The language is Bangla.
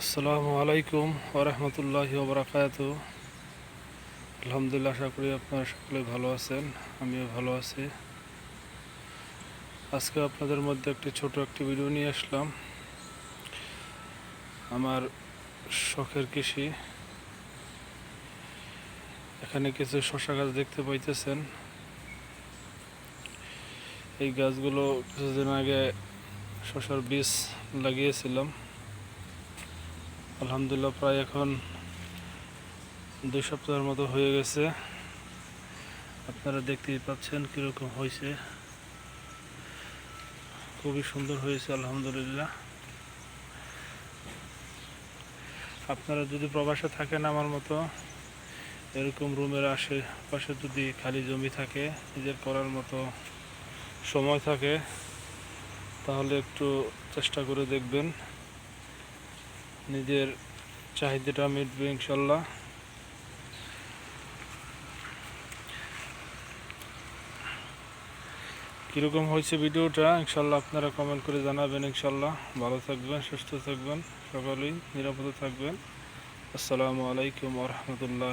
আসসালামু আলাইকুম ওরহমতুল্লাহ ওবরাকাত। আলহামদুলিল্লাহ, আশা করি আপনারা সকলে ভালো আছেন, আমিও ভালো আছি। আজকে আপনাদের মধ্যে একটি ছোট একটি ভিডিও নিয়ে আসলাম। আমার শখের কৃষি। এখানে কিছু শশা গাছ দেখতে পাইতেছেন। এই গাছগুলো কিছুদিন আগে শশার বীজ লাগিয়েছিলাম। আলহামদুলিল্লাহ, প্রায় এখন দুই সপ্তাহের মতো হয়ে গেছে। আপনারা দেখতেই পাচ্ছেন কীরকম হয়েছে। খুবই সুন্দর হয়েছে, আলহামদুলিল্লাহ। আপনারা যদি প্রবাসে থাকেন আমার মতো, এরকম রুমের আশেপাশে যদি খালি জমি থাকে, নিজের করার মতো সময় থাকে, তাহলে একটু চেষ্টা করে দেখবেন। নিজের চাহিদাটা মিটবে ইনশাল্লাহ। কীরকম হয়েছে ভিডিওটা ইনশাল্লাহ আপনারা কমেন্ট করে জানাবেন ইনশাল্লাহ। ভালো থাকবেন, সুস্থ থাকবেন, সকলেই নিরাপদে থাকবেন। আসসালামু আলাইকুম রহমতুল্লাহ